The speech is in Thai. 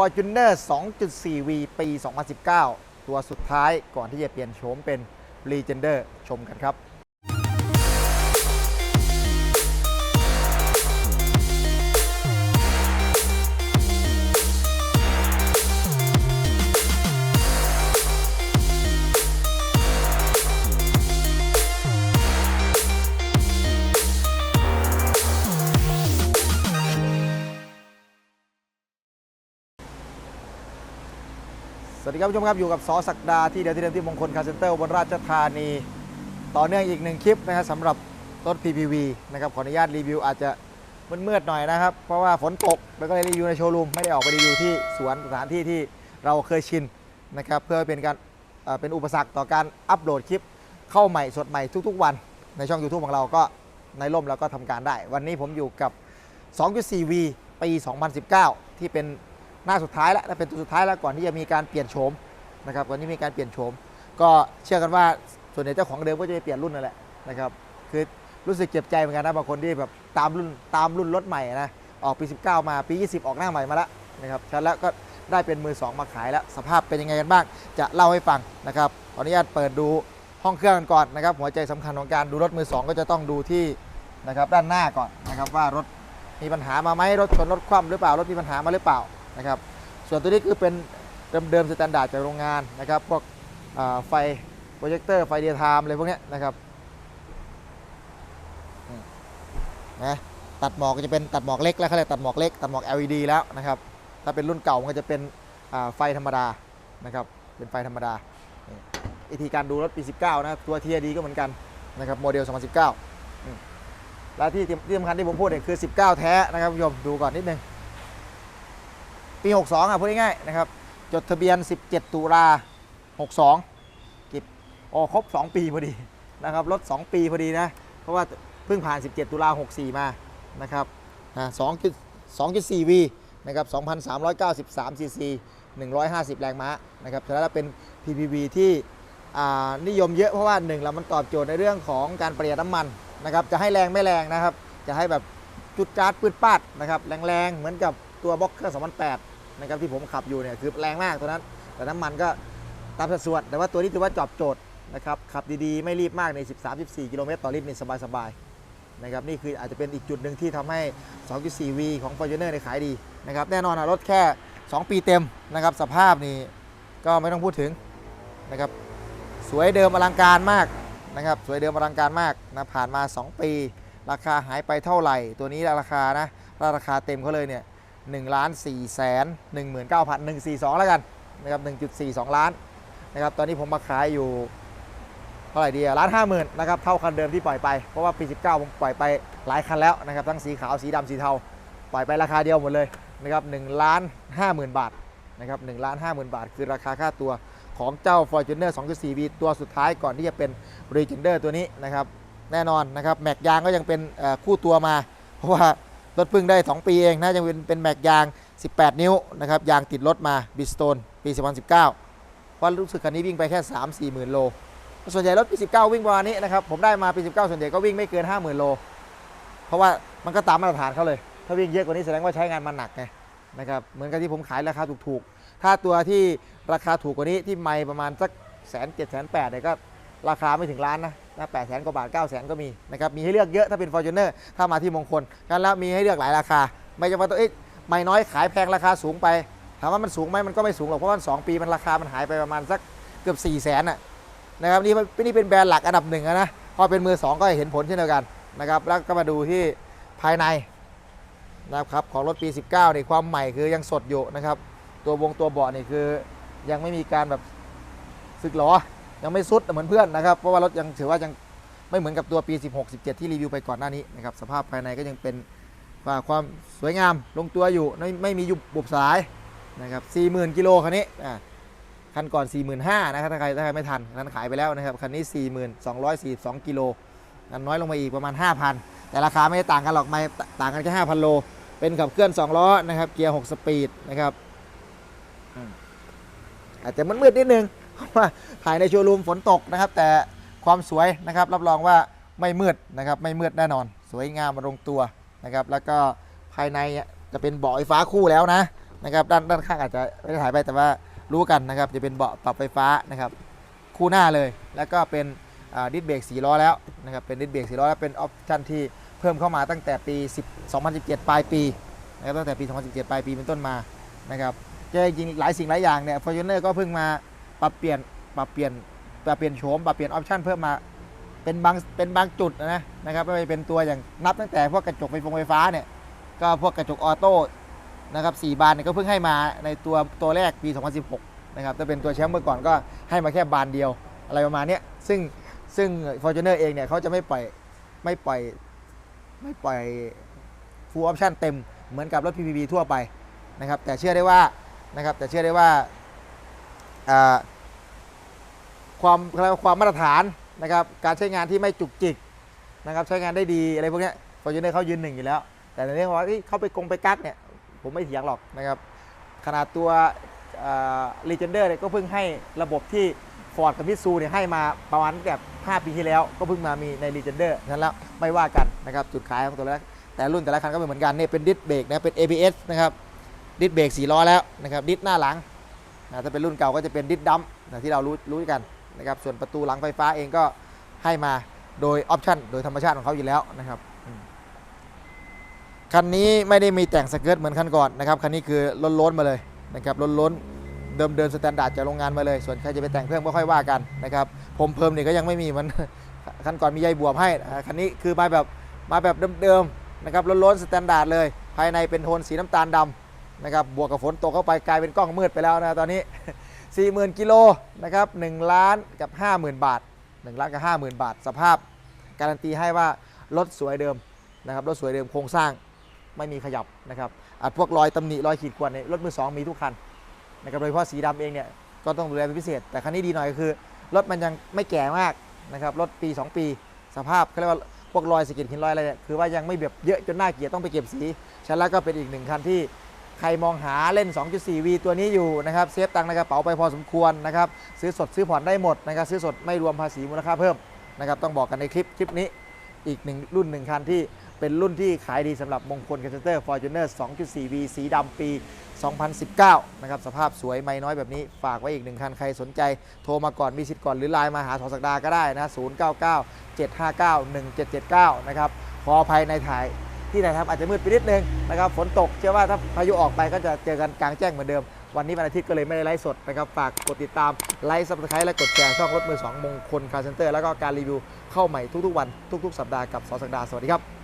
Fortuner 2.4V ปี 2019 ตัวสุดท้ายก่อนที่จะเปลี่ยนโฉมเป็น Legender ชมกันครับ ดีครับผู้ชมครับอยู่กับสอศักดาที่เดียวที่เดิมที่มงคลคาร์เซ็นเตอร์บนราชธานี ต่อเนื่องอีกหนึ่งคลิปนะครับสำหรับรถ PPV นะครับขออนุญาตรีวิวอาจจะมืดๆหน่อยนะครับ เพราะว่าฝนตกแล้วก็เลยรีวิวในโชว์รูมไม่ได้ออกไปรีวิวที่สวนสถานที่ที่เราเคยชินนะครับเพื่อเป็นการเอ่อเป็นอุปสรรคต่อการอัปโหลดคลิปเข้าใหม่สดใหม่ทุกๆ วันในช่อง YouTube ของเราก็ในร่มเราก็ทำการได้ วันนี้ผมอยู่กับ 2.4V ปี 2019 ที่เป็น หน้าสุดท้ายแล้วเป็นตัวสุดท้ายแล้วก่อนที่จะมีการเปลี่ยนโฉมนะครับก่อนที่มีการเปลี่ยนโฉมก็เชื่อกันว่าส่วนใหญ่เจ้าของเดิมก็จะไปเปลี่ยนรุ่นนั่นแหละนะครับคือรู้สึกเจ็บใจเหมือนกันนะบางคนที่แบบตามรุ่นตามรุ่นรถใหม่นะออกปี 19 มาปี 20 ออกหน้าใหม่มาแล้วนะครับฉะนั้นแล้วก็ได้เป็นมือ 2 มาขายแล้ว สภาพเป็นยังไงกันบ้าง จะเล่าให้ฟังนะครับขออนุญาตเปิดดูห้องเครื่องกันก่อนนะครับหัวใจสำคัญของการดูรถมือ 2 ก็จะต้องดูที่นะครับด้านหน้าก่อนนะครับว่ารถมีปัญหามาไหมรถชนรถคว่ำหรือเปล่ารถมีปัญหามาหรือเปล่า นะครับส่วนตัวนี้คือเป็นเดิมๆสแตนดาร์ดจากโรงงานนะครับพวกไฟโปรเจคเตอร์ไฟเดียไทม์อะไรพวกนี้นะครับนะตัดหมอกก็จะเป็นตัดหมอกเล็กแล้วเขาเรียกตัดหมอกเล็กตัดหมอก LED แล้วนะครับถ้าเป็นรุ่นเก่ามันก็จะเป็นไฟธรรมดานะครับเป็นไฟธรรมดาวิธีการดูรถปี 19 นะตัว TRD ก็เหมือนกันนะครับโมเดล 2019 และที่ที่สำคัญที่ผมพูดเนี่ยคือ 19 แท้นะครับคุณผู้ชมดูก่อนนิดนึง ปี 62อะพูดง่ายๆนะครับ จดทะเบียน 17 ตุลา62 กิบโอ้ครบ 2 ปีพอดีนะครับรถ 2 ปีพอดีนะ เพราะว่าเพิ่งผ่าน 17 ตุลา64 มานะครับนะ2.4 V นะครับ 2,393 cc 150 แรงม้านะครับฉะนั้นแล้วเป็น PPV ที่อ่านิยมเยอะเพราะว่าหนึ่งแล้วมันตอบโจทย์ในเรื่องของการประหยัดน้ำมันนะครับจะให้แรงไม่แรงนะครับ จะให้แบบจุดจาร์ดปืดปาดนะครับแรงๆ เหมือนกับตัวบล็อกเครื่อง2 0 0 นะครับที่ผมขับอยู่เนี่ยคือแรงมากตัวนั้น แต่น้ำมันก็ตามสัดส่วน แต่ว่าตัวนี้ถือว่าจอบโจทย์นะครับขับดีๆ ไม่รีบมากใน 13-14 กิโลเมตรต่อลิตรนี่สบายๆนะครับนี่คืออาจจะเป็นอีกจุดหนึ่งที่ทำให้ 2.4V ของ Fortuner ในขายดีนะครับแน่นอนนะรถแค่ 2 ปีเต็มนะครับสภาพนี่ก็ไม่ต้องพูดถึงนะครับสวยเดิมอลังการมากนะครับสวยเดิมอลังการมากนะผ่านมา 2 ปี ราคาหายไปเท่าไหร่ ตัวนี้ราคานะราคาเต็มเขาเลยเนี่ย 1ล้าน4แสน19,142 แล้วกันนะครับ1.42 ล้านนะครับตอนนี้ผมมาขายอยู่เท่าไหร่ดีล้านห้าหมื่นนะครับเท่าคันเดิมที่ปล่อยไป เพราะว่าปี 19 ผมปล่อยไปหลายคันแล้วนะครับทั้งสีขาวสีดำสีเทาปล่อยไปราคาเดียวหมดเลยนะครับ1ล้าน5หมื่นบาทนะครับ1ล้าน5หมื่นบาท คือราคาค่าตัวของเจ้า Fortuner 2.4V ตัวสุดท้ายก่อนที่จะเป็น Legender ตัวนี้นะครับแน่นอนนะครับแม็กยางก็ยังเป็นคู่ตัวมา เพราะว่า รถเพิ่งได้ 2 ปีเองนะยังเป็นเป็นแม็กยาง 18 นิ้วนะครับยางติดรถมาบิสโตนปี 2019เพราะรู้สึกคันนี้วิ่งไปแค่ 3 4 หมื่นโล ส่วนใหญ่รถปี 19 วิ่งประมาณนี้นะครับผมได้มาปี 19 ส่วนใหญ่ก็วิ่งไม่เกิน 50,000 โล เพราะว่ามันก็ตามมาตรฐานเขาเลย ถ้าวิ่งเยอะกว่านี้แสดงว่าใช้งานมันหนักไงนะครับเหมือนกับที่ผมขายราคาถูกๆ ถ้าตัวที่ราคาถูกกว่านี้ที่ไม่ประมาณสักแสนเจ็ดแสนแปดเนี่ยก็ราคาไม่ถึงล้านนะ นะแปดแสนกว่าบาทเก้าแสนก็มีนะครับมีให้เลือกเยอะถ้าเป็น Fortuner ถ้ามาที่มงคลกันแล้วมีให้เลือกหลายราคา ไม่ใช่ว่าตัวเอ๊ะไม่น้อยขายแพงราคาสูงไปถามว่ามันสูงไหมมันก็ไม่สูงหรอกเพราะว่าสองปีมันราคามันหายไปประมาณสักเกือบ4ี่แสนอะนะครับนี่นี่เป็นแบรนด์หลักอันดับหนึ่งนะพอเป็นมือสองก็เห็นผลเช่นเดียวกันนะครับแล้วก็มาดูที่ภายในนะครับของรถปี 19นี่ความใหม่คือยังสดอยู่นะครับตัววงตัวเบาะนี่คือยังไม่มีการแบบสึกหรอ ยังไม่สุดเหมือนเพื่อนนะครับเพราะว่ารถยังถือว่ายังไม่เหมือนกับตัวปี 16 17 ที่รีวิวไปก่อนหน้านี้นะครับสภาพภายในก็ยังเป็นว่าความสวยงามลงตัวอยู่ไม่ไม่มียุบบุบสายนะครับ40,000กิโลคันนี้คันก่อน 45,000นะครับถ้าใครถ้าใครไม่ทันคันขายไปแล้วนะครับคันนี้ 40,242กิโลอันน้อยลงมาอีกประมาณ 5,000 แต่ราคาไม่ได้ต่างกันหรอกไม่ต่างกันแค่5,000 โล เป็นขับเคลื่อน 2 ล้อนะครับเกียร์ 6 สปีดนะครับอาจจะมืดๆนิดนึง ว่าถ่ายในโชว์รูมฝนตกนะครับ แต่ความสวยนะครับรับรองว่าไม่มืดนะครับไม่มืดแน่นอน สวยงามลงตัวนะครับ แล้วก็ภายในจะเป็นเบาะไฟฟ้าคู่แล้วนะนะครับด้านด้านข้างอาจจะไม่ได้ถ่ายไปแต่ว่ารู้กันนะครับจะเป็นเบาะปรับไฟฟ้านะครับ คู่หน้าเลย แล้วก็เป็นดิสเบรกสีล้อแล้วนะครับเป็นดิสเบรกสีล้อแล้วเป็นออปชั่นที่เพิ่มเข้ามาตั้งแต่ปี 2017 ปลายปีนะครับตั้งแต่ปี 2017 ปลายปีเป็นต้นมานะครับจะจริงๆหลายสิ่งหลายอย่างเนี่ยฟอร์จูเนอร์ก็เพิ่งมา ปรับเปลี่ยนปรับเปลี่ยนปรับเปลี่ยนโฉมปรับเปลี่ยนออปชันเพิ่มมาเป็นบางเป็นบางจุดนะนะครับไม่ว่าจะเป็นตัวอย่างนับตั้งแต่พวกกระจกไฟฟงไฟฟ้าเนี่ยก็พวกกระจกออโต้นะครับสี่บานเนี่ยก็เพิ่งให้มาในตัวตัวแรกปี 2016 นะครับถ้าเป็นตัวแชมป์เมื่อก่อนก็ให้มาแค่บานเดียวอะไรประมาณนี้ซึ่งซึ่ง Fortuner เองเนี่ยเขาจะไม่ปล่อยไม่ปล่อยไม่ปล่อย full option เต็มเหมือนกับรถ PPV ทั่วไปนะครับแต่เชื่อได้ว่านะครับแต่เชื่อได้ว่า ความเรียกว่าความมาตรฐานนะครับการใช้งานที่ไม่จุกจิกนะครับใช้งานได้ดีอะไรพวกนี้ย Fortuner เขายืนหนึ่งอยู่แล้ว แต่ในเรื่องว่าเขาไปกงไปกักเนี่ยผมไม่เถียงหรอกนะครับขนาดตัวลีเจนเดอร์เนี่ยก็เพิ่งให้ระบบที่ Ford กับมิตซูเนี่ยให้มาประมาณแบบ 5 ปีที่แล้วก็เพิ่งมามีใน l ีเจนเดอร์นั้นแล้วไม่ว่ากันนะครับจุดขายของตัวละแต่รุ่นแต่ละคันก็ไม่เหมือนกันเนี่ยเป็นดิสเบรกนะเป็น ABS นะครับดิสเบรก4ล้อแล้วนะครับดิสหน้าหลัง นะถ้าเป็นรุ่นเก่าก็จะเป็นดิสดัมนะที่เรารู้รู้กันนะครับส่วนประตูหลังไฟฟ้าเองก็ให้มาโดยออปชั่นโดยธรรมชาติของเขาอยู่แล้วนะครับคันนี้ไม่ได้มีแต่งสเกิร์ตเหมือนคันก่อนนะครับคันนี้คือล้นล้นมาเลยนะครับล้นล้นเดิมเดินสแตนดาร์ดจากโรงงานมาเลย ส่วนใครจะไปแต่งเพิ่มก็ค่อยว่ากันนะครับผมเพิ่มนี่ก็ยังไม่มีมันคันก่อนมีใยบวบให้คันนี้คือมาแบบมาแบบเดิมๆนะครับล้นล้นสแตนดาร์ดเลย ภายในเป็นโทนสีน้ำตาลดำ นะครับบวกกับฝนตกเข้าไปกลายเป็นกล้องมืดไปแล้วนะตอนนี้ 40,000กิโลนะครับ1ล้านกับ 50,000 บาท1ล้านกับ 50,000 บาท สภาพ การันตีให้ว่ารถสวยเดิมนะครับรถสวยเดิมโครงสร้างไม่มีขยับนะครับอาจพวกรอยตำหนิรอยขีดข่วนในรถมือสองมีทุกคันนะครับโดยเฉพาะสีดำเองเนี่ยก็ต้องดูแลเป็นพิเศษ แต่คันนี้ดีหน่อยก็คือ รถมันยังไม่แก่มากนะครับรถปี 2 ปี สภาพเขาเรียกว่าพวกรอยสะเก็ดหินรอยอะไรเนี่ยคือว่ายังไม่แบบเยอะจนน่าเกลียดต้องไปเก็บสีฉะนั้นแล้วก็เป็นอีกหนึ่งคันที่ ใครมองหาเล่น 2.4V ตัวนี้อยู่นะครับเซฟตังค์ในกระเป๋าไปพอสมควรนะครับซื้อสดซื้อผ่อนได้หมดนะครับซื้อสดไม่รวมภาษีมูลค่าเพิ่มนะครับต้องบอกกันในคลิปคลิปนี้อีกหนึ่งรุ่นหนึ่งคันที่เป็นรุ่นที่ขายดีสำหรับมงคลคันเซนเตอร์ Fortuner 2.4V สีดำปี 2019 นะครับสภาพสวยไม่น้อยแบบนี้ ฝากไว้อีกหนึ่งคัน ใครสนใจโทรมาก่อนมีสิทธิ์ก่อนหรือไลน์มาหาสอสักดาก็ได้นะ 099 759 1779 นะครับขออภัยในถ่าย ที่ถ่ายทำอาจจะมืดไปนิดนึงนะครับฝนตกเชื่อว่าถ้าพายุออกไปก็จะเจอกันกลางแจ้งเหมือนเดิม วันนี้วันอาทิตย์ก็เลยไม่ได้ไลฟ์สดนะครับฝากกดติดตามไลค์ซับสไครต์และกดแชร์ช่องรถมือสองมงคลคาร์เซนเตอร์แล้วก็การรีวิวเข้าใหม่ทุกๆวันทุก ๆ สัปดาห์กับสอสักดาสวัสดีครับ